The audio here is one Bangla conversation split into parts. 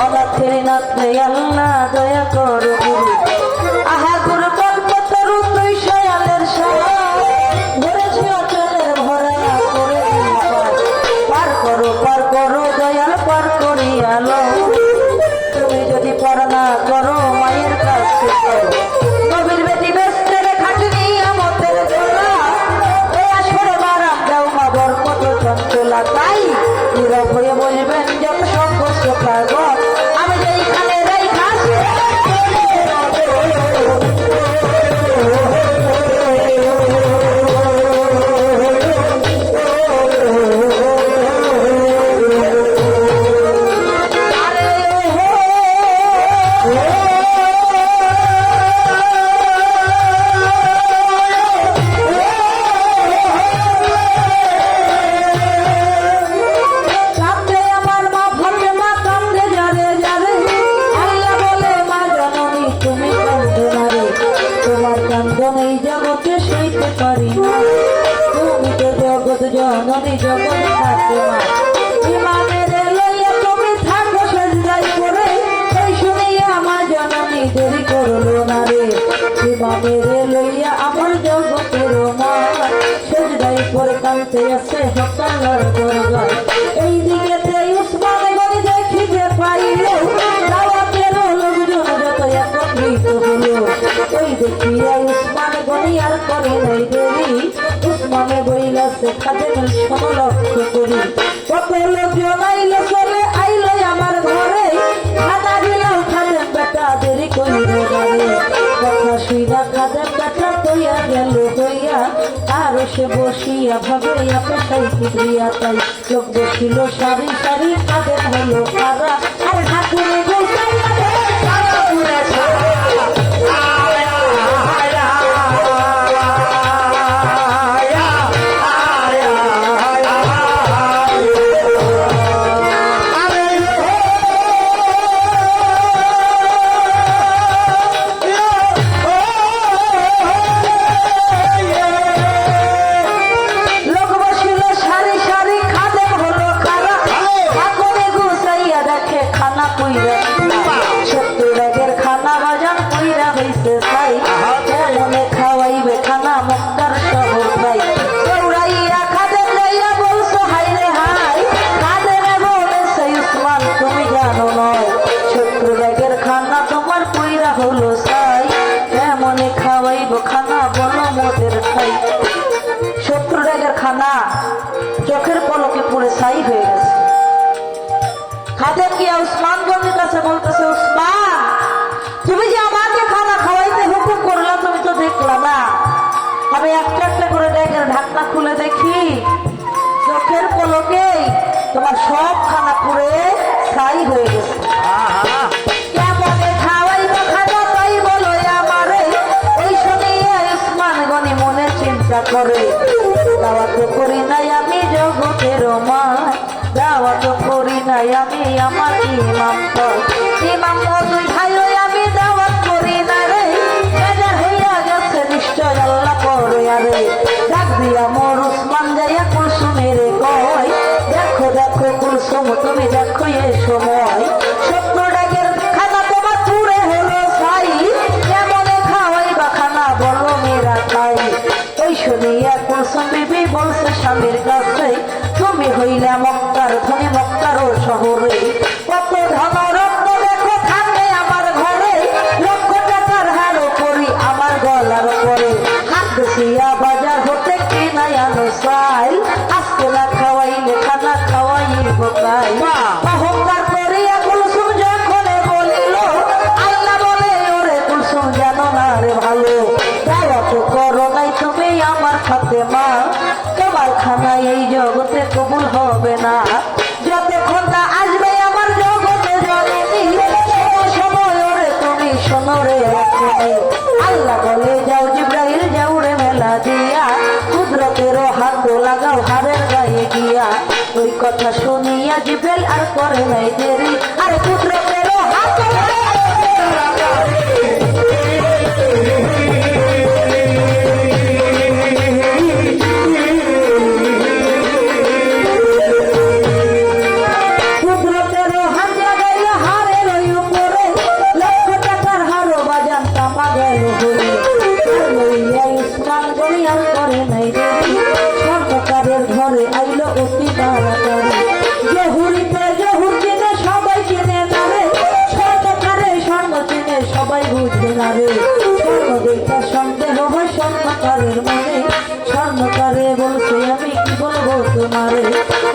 অনাথের নাথে আল্লাহ দয়া করো তোমার জগতে সইতে পারি না তুমি তো জগৎ জননী জগৎ ফাতেমা ইমানের লইয়া তুমি থাকো সেজদাই করে। এই শুনিয়া আমার জননী দেরি করল না রে। ইমানের লইয়া আমার জগতের মা। সেজদাই করে কানতে আছে হকালার দরগায় এই দিকেতে উসমানে গনি দেখিতে পাইল দাওয়াতের লোকজন যত একত্রিত হলো। ওই দেখিয়া করে নাই দেরি উসমানে বইলাছে খাদেমের সমলক্ষ করি কত লোকজন আইল চলে আইল আমার ঘরে খানা দিলাম খাদেম বেটা দেরি করিল না রে কথা শুইনা খাদেম বেটা তৈয়া গেল হইয়া আর সে বসিয়া ভাবে আপে সাইকি তাই লোক বসিল সারি সারি খাদেম হলো খারা আর ঠাকুরে গোসাইয়া খানা পুইরা সত্তর ব্যাগের খানা বাজান পুইরা হইছে তাই খাওয়াইবে খানা মুক্তার শহর ভাই দৌড়াইয়া খাদেম যাইয়া বলছো হাই রে হাই খাদেমে বলেছে উসমান, তুমি জানো নয়। সত্তর ব্যাগের খানা তোমার পুইরা হলো সাই খাওয়াইব খানা বলো মোদের খাই শত্রু ড্যাগের খানা চোখের পলকে পুরে ছাই হয়ে গেছে। খাদেম গিয়া উসমান কাছে বলতেছে উসমান তুমি যে আমাকে খানা খাওয়াইতে হুকুম করলা, তুমি তো দেখলা না। আমি একটা একটা করে ড্যাগের ঢাকনা খুলে দেখি, চোখের পলকেই তোমার সব খানা পুরে ছাই হয়ে গেছে। কেমনে স্বামীর কাছে তুমি হইলে মক্কার ওই কথা শুনিয়া জিব্রাইল আর করে নাই দেরি। আর কুদরতেরও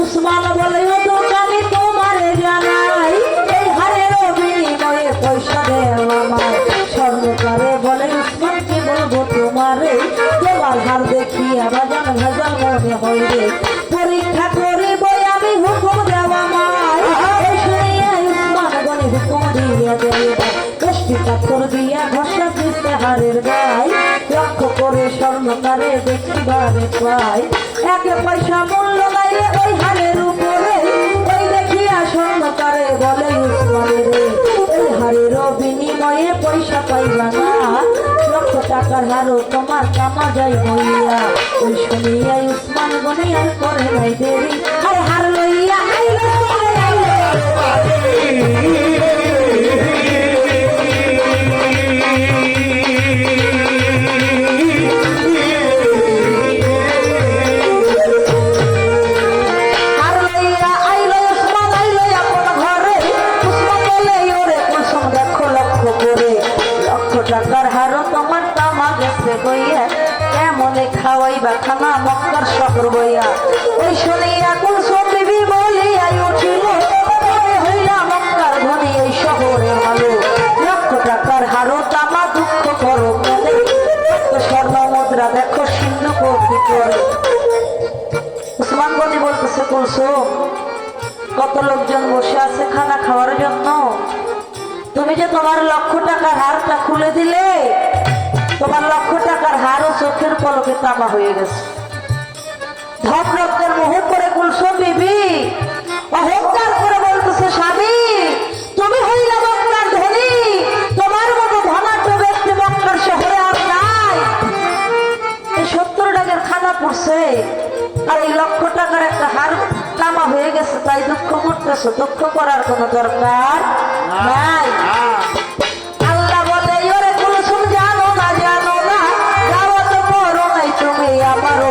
উসমান বলে, ও দোকানে, তোমারে জানাই, এই হারে বিনিময়ে পয়সা দেও আমার স্বর্ণকারে বলে উসমান কি বলব তোমারে, তোমার হার দেখি আমার যেন ভেজাল মনে হয় রে। পরীক্ষা করিব, আমি হুকুম দেওয়া মাই এই শুনিয়া উসমান বলে, হুকুম দিয়ে দেয় দশটি পাথর দিয়া ঘষা দিতে হারের গায় করে স্বর্ণকারে দেখিবারে পাই। এক পয়সা মূল্য রে, ওই হারের উপরে। ওই দেখিয়া স্বর্ণকারে বলে হারের বিনিময়ে পয়সা পাইবা না। লক্ষ টাকার হারও তোমার কামা যাই হইয়া ওই উসমান গনিয়ার করে নাই দেরি। আর হার লইয়া বলতেছে কত লোকজন বসে আছে খানা খাওয়ার জন্য। তুমি যে তোমার লক্ষ টাকার হারটা খুলে দিলে, তোমার লক্ষ টাকার হারও চোখের পলকে তামা হয়ে গেছে। ধপ রক্তের মোহ করে কুলসুম বিবি, অহংকার করে বলতেছে, স্বামী, তুমি হইলে মক্কার ধনী, তোমার মতো ধনাঢ্য ব্যক্তি মক্কার শহরে আর নাই। এই সত্তর টাকার খানা পড়ছে, আর এই লক্ষ টাকার একটা হার কামা হয়ে গেছে, তাই দুঃখ করতেছ। দুঃখ করার কোনো দরকার নাই। বলে জানো না জানো না তুমি আমারও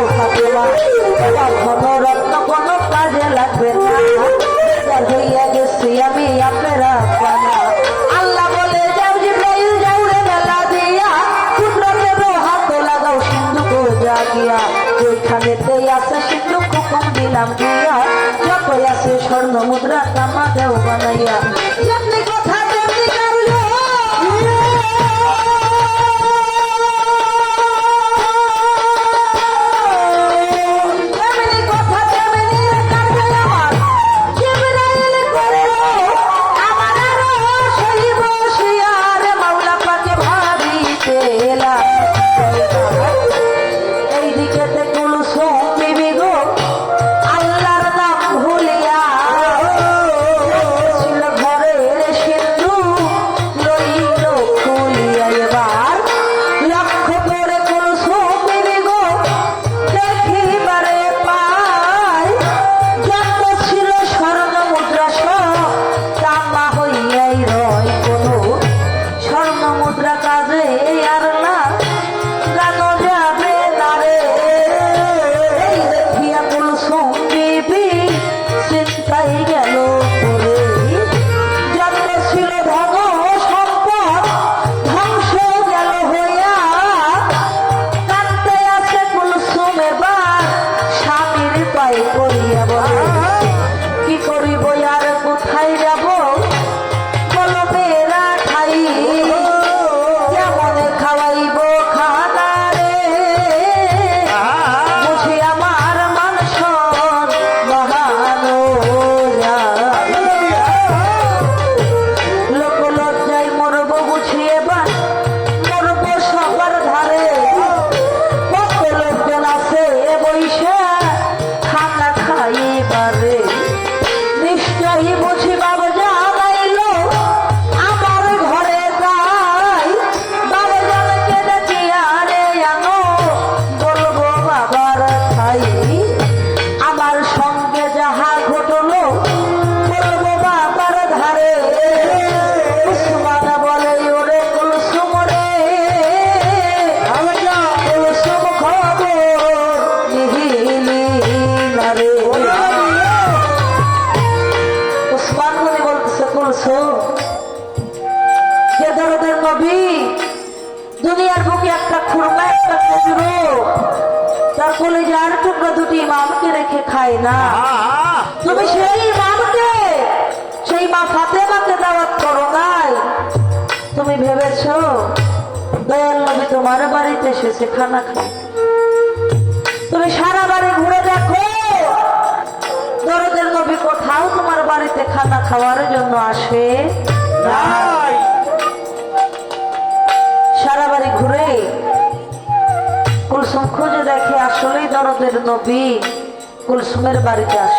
নবী, দুনিয়ার বুকে একটা খুরমা, একটা খেজুরো তার কোলে যে টুকরা দুটি ইমামকে রেখে খায় না। তুমি সেই ইমামকে, সেই মা ফাতেমাকে দাওয়াত করো নাই। তুমি ভেবেছ, দয়াল নবী তোমার বাড়িতে এসেছে খানা খাই তুমি সারা বাড়ি ঘুরে দেখো, দরদের নবী কোথাও তোমার বাড়িতে খানা খাওয়ার জন্য আসে না দরদের নবী কুলসুমের বাড়িতে আস।